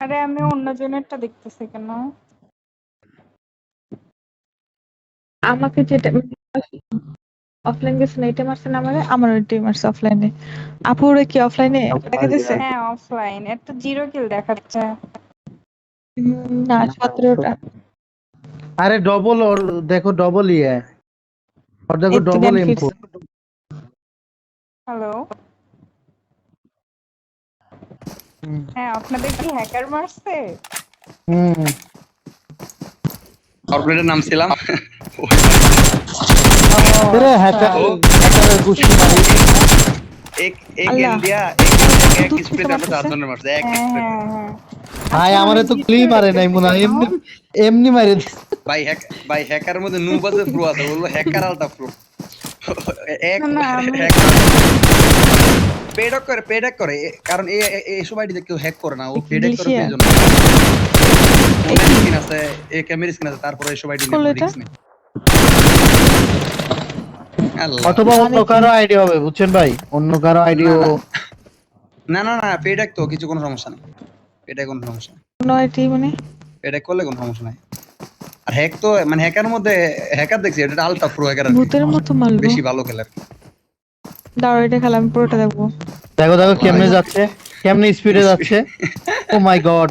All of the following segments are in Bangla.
আরে আমি অন্য জনেরটা দেখতেছি কেন? আমাকে যেটা অফলাইন গেছে না এটা মারছে না আমারে আমার ওইটাই মারছে অফলাইনে আপু আপুরে কি অফলাইনে দেখা যাচ্ছে হ্যাঁ অফলাইন একটা জিরো কিল দেখাচ্ছে না সতেরোটা। আরে ডবল ওর দেখো ডবল ইয়ে। ওর দেখো ডবল benefits। হ্যালো হ্যাঁ আপনাদের কি হ্যাকার মারছে? হুম। কর্পোরেটের নাম ছিলাম। মারি এক এক আল্লাহ। ইন্ডিয়া এক এক দুধ স্প্রে খেতে আমরা পারতেছে? চারজনের মারছে এক হ্যাঁ স্প্রে হ্যাঁ হ্যাঁ। ভাই আমারে তো ক্লি মারে নাই মনে হয়। এমনি এমনি মারে ভাই হ্যাক ভাই হ্যাকারের মধ্যে নুব আছে প্রো আছে বলল হ্যাকার আলটা প্রো এক না, না, পেডক করে পেডক করে। এ- কারণ এই এই সব আইডিতে কেউ হ্যাক করে না ও পেডক করে. এই জন্য আছে এ ক্যামেরা স্কিন আছে তারপরে এই সব আইডি করল এটা? আল্লাহ অথবা অন্য কারও আইডি হবে বুঝছেন ভাই? অন্য কারও আইডিও না, না। না না পেডক তো কিছু কোনো সমস্যা নেই। পেডক কোনো সমস্যা নেই। নয়টি মানে? পেডক করলে কোনো সমস্যা নাই। আর হ্যাক তো মানে হ্যাকার মধ্যে হ্যাকার দেখছি এটা আলট্রা প্রো হ্যাকার ভূতের মতো মারলো। বেশি ভালো খেলার দাঁড়াও এটা খেলা আমি পুরোটা দেখব। দেখো দেখো কেমনে যাচ্ছে কেমনে স্পিডে যাচ্ছে। ও মাই গড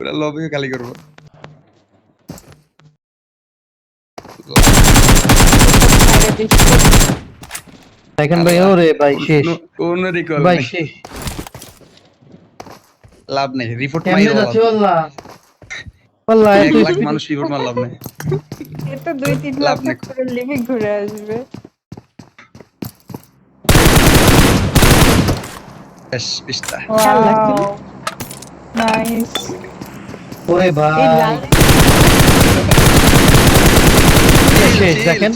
পুরো লবি খালি করব। দেখেন ভাই ওরে ভাই শেষ কোন রিকল ভাই শেষ লাভ নেই রিপোর্ট মাইরো যাচ্ছে আল্লাহ আল্লাহ এক এত লাখ মানুষ রিপোর্ট মার লাভ নেই। এ দুই তিন লাভ লাখ নেই। করে লিমিট ঘুরে আসবে। বেশ বিশটা নাইস ওরে ভাই। দেখেন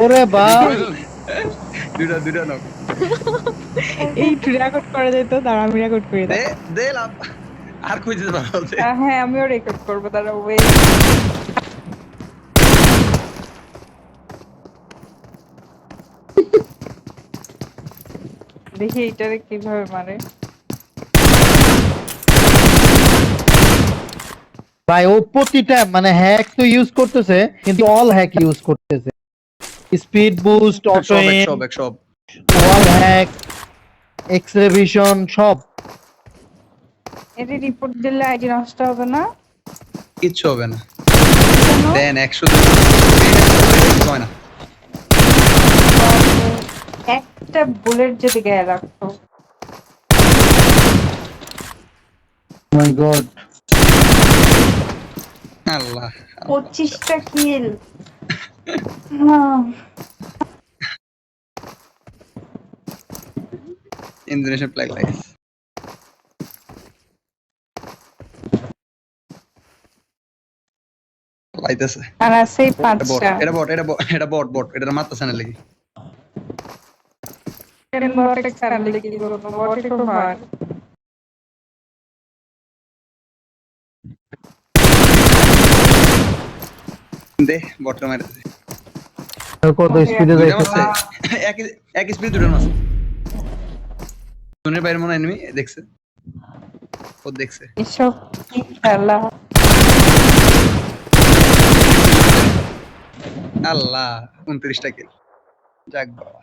ওরে দুটা দুটা নক এই রেকর্ড করা যেত দাঁড়া আমি রেকর্ড করে দে দে লাভ। আর কই যেতে পারো হ্যাঁ আমিও রেকর্ড করব তারা ওয়েট দেখি এইটারে কীভাবে মারে। ভাই ও প্রতিটা মানে হ্যাক তো ইউজ করতেছে কিন্তু অল হ্যাক ইউজ করতেছে। স্পিড বুস্ট অটো সব সব অল হ্যাক এক্সরে ভিশন সব। এটা রিপোর্ট দিলে আইডি নষ্ট হবে না? কিচ্ছু হবে না। দেন একশো হয় না। একটা বুলেট যদি গায়ে রাখতো। My God Allah. পঁচিশটা কিল। ইন্দোনেশিয়ান ফ্ল্যাগ লাইস লাইতেছে আর আছে পাঁচটা। এটা বট এটা বট এটা বট বট এটা মারতেছে না লাগি বটে কারণে কি বলব বটে খুব hard। দে বটটা মারতেছে কত স্পিডে যাইতেছে? এক এক স্পিড দুটো মারছে। জোনের বাইরে মনে হয় enemy দেখছে। ও দেখছে। এসব কি খেলা? আল্লাহ উনত্রিশটা কিল যাক বাবা।